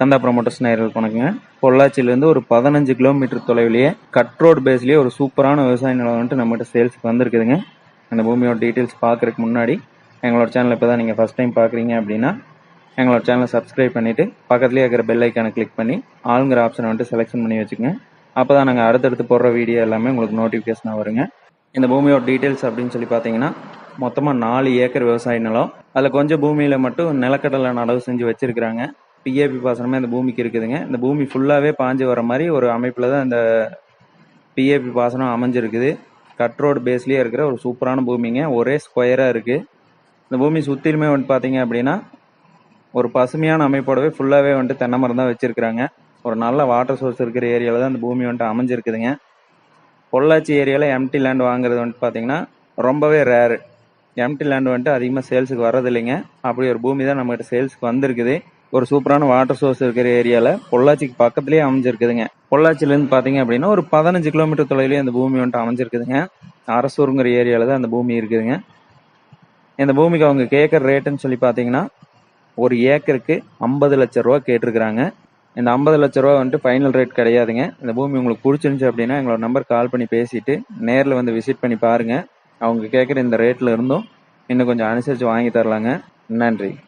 கந்தா promoters நேயர்களுக்கு வணக்கங்க. பொள்ளாச்சியிலேருந்து ஒரு பதினஞ்சு கிலோமீட்டர் தொலைவிலேயே கட் ரோடு பேஸ்லேயே ஒரு சூப்பரான விவசாய நிலம் வந்துட்டு நம்மகிட்ட சேல்ஸுக்கு வந்திருக்குதுங்க. அந்த பூமியோட டீட்டெயில்ஸ் பார்க்குறதுக்கு முன்னாடி எங்களோட சேனல் இப்போ தான் நீங்கள் ஃபஸ்ட் டைம் பார்க்குறீங்க அப்படின்னா எங்களோட சேனலை சப்ஸ்கிரைப் பண்ணிவிட்டு பக்கத்துலேயே இருக்கிற பெல் ஐக்கானை கிளிக் பண்ணி ஆளுங்கிற ஆப்ஷனை வந்துட்டு செலெக்ஷன் பண்ணி வச்சுக்கோங்க. அப்போ தான் நாங்கள் அடுத்தடுத்து போடுற வீடியோ எல்லாமே உங்களுக்கு நோட்டிஃபிகேஷனாக வருங்க. இந்த பூமியோட டீட்டெயில்ஸ் அப்படின்னு சொல்லி பார்த்தீங்கன்னா மொத்தமாக நாலு ஏக்கர் விவசாய நிலம். அதில் கொஞ்சம் பூமியில் மட்டும் நிலக்கடலை நடவு செஞ்சு வச்சுருக்குறாங்க. பிஏபி பாசனமே இந்த பூமிக்கு இருக்குதுங்க. இந்த பூமி ஃபுல்லாகவே பாஞ்சு வர மாதிரி ஒரு அமைப்பில் தான் இந்த பிஏபி பாசனம் அமைஞ்சிருக்குது. கட் ரோடு பேஸ்லேயே இருக்கிற ஒரு சூப்பரான பூமிங்க. ஒரே ஸ்கொயராக இருக்குது இந்த பூமி சுற்றிலுமே வந்துட்டு பார்த்தீங்க அப்படின்னா ஒரு பசுமையான அமைப்போடவே ஃபுல்லாகவே வந்துட்டு தென்னை மரம் தான் வச்சுருக்குறாங்க. ஒரு நல்ல வாட்டர் சோர்ஸ் இருக்கிற ஏரியாவில் தான் இந்த பூமி வந்துட்டு அமைஞ்சிருக்குதுங்க. பொள்ளாச்சி ஏரியாவில் எம்டி லேண்ட் வாங்குறது வந்துட்டு பார்த்தீங்கன்னா ரொம்பவே ரேரு எம்டி லேண்ட் வந்துட்டு அதிகமாக சேல்ஸுக்கு வர்றது இல்லைங்க அப்படி ஒரு பூமி தான் நம்மகிட்ட சேல்ஸுக்கு வந்திருக்குது. ஒரு சூப்பரான வாட்டர் சோர்ஸ் இருக்கிற ஏரியாவில் பொள்ளாச்சிக்கு பக்கத்துலேயே அமைஞ்சிருக்குதுங்க. பொள்ளாச்சிலேருந்து பார்த்தீங்க அப்படின்னா ஒரு பதினஞ்சு கிலோமீட்டர் தொலைவிலேயே அந்த பூமி வந்துட்டு அமைஞ்சிருக்குதுங்க. அரசூருங்கிற ஏரியாவில் தான் அந்த பூமி இருக்குதுங்க. இந்த பூமிக்கு அவங்க கேட்குற ரேட்டுன்னு சொல்லி பார்த்தீங்கன்னா ஒரு ஏக்கருக்கு ஐம்பது லட்ச ரூபா கேட்டிருக்கிறாங்க. இந்த ஐம்பது லட்ச ரூபா வந்துட்டு ஃபைனல் ரேட் கிடையாதுங்க. இந்த பூமி உங்களுக்கு பிடிச்சிருந்துச்சு அப்படின்னா எங்களோட நம்பர் கால் பண்ணி பேசிட்டு நேரில் வந்து விசிட் பண்ணி பாருங்க. அவங்க கேட்குற இந்த ரேட்டில் இருந்தும் இன்னும் கொஞ்சம் அனுசரித்து வாங்கி தரலாங்க. நன்றி.